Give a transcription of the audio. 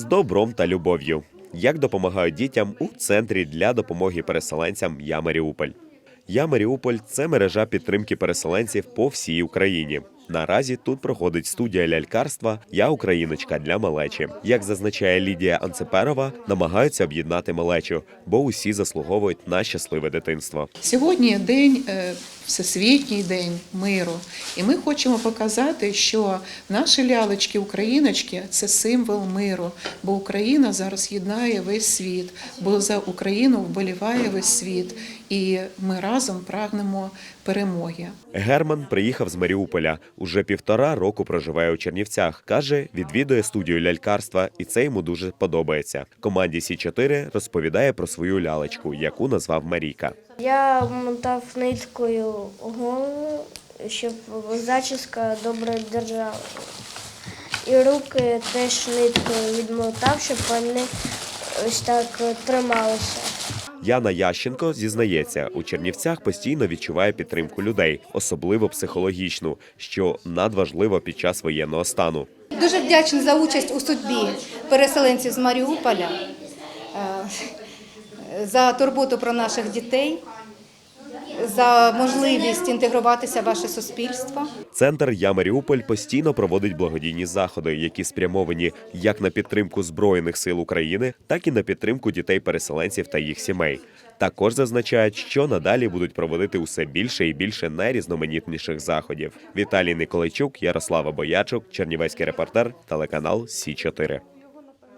з добром та любов'ю. Як допомагають дітям у центрі для допомоги переселенцям Я Маріуполь. Я Маріуполь це мережа підтримки переселенців по всій Україні. Наразі тут проходить студія лялькарства Я Україночка для малечі. Як зазначає Лідія Анцеперова, намагаються об'єднати малечу, бо усі заслуговують на щасливе дитинство. Сьогодні день е, всесвітній день миру, і ми хочемо показати, що наші лялечки, україночки це символ миру, бо Україна зараз єднає весь світ, бо за Україну вболіває весь світ, і ми разом прагнемо перемоги. Герман приїхав з Маріуполя. Уже півтора року проживає у Чернівцях. каже, відвідує студію лялькарства, і це йому дуже подобається. Команді Сі 4 розповідає про свою лялечку, яку назвав Марійка. Я мотав ниткою голову, щоб зачіска добре держала. І руки теж ниткою відмотав, щоб вони ось так трималися. Яна Ященко зізнається, у Чернівцях постійно відчуває підтримку людей, особливо психологічну, що надважливо під час воєнного стану. Дуже вдячна за участь у судьбі переселенців з Маріуполя, е, за турботу про наших дітей, за можливість інтегруватися в ваше суспільство. Центр Я Маріуполь постійно проводить благодійні заходи, які спрямовані як на підтримку збройних сил України, так і на підтримку дітей-переселенців та їх сімей. Також зазначають, що надалі будуть проводити усе більше і більше найрізноманітніших заходів. Віталій Николайчук, Ярослава Боячук, Чернівецький репортер, телеканал Сі 4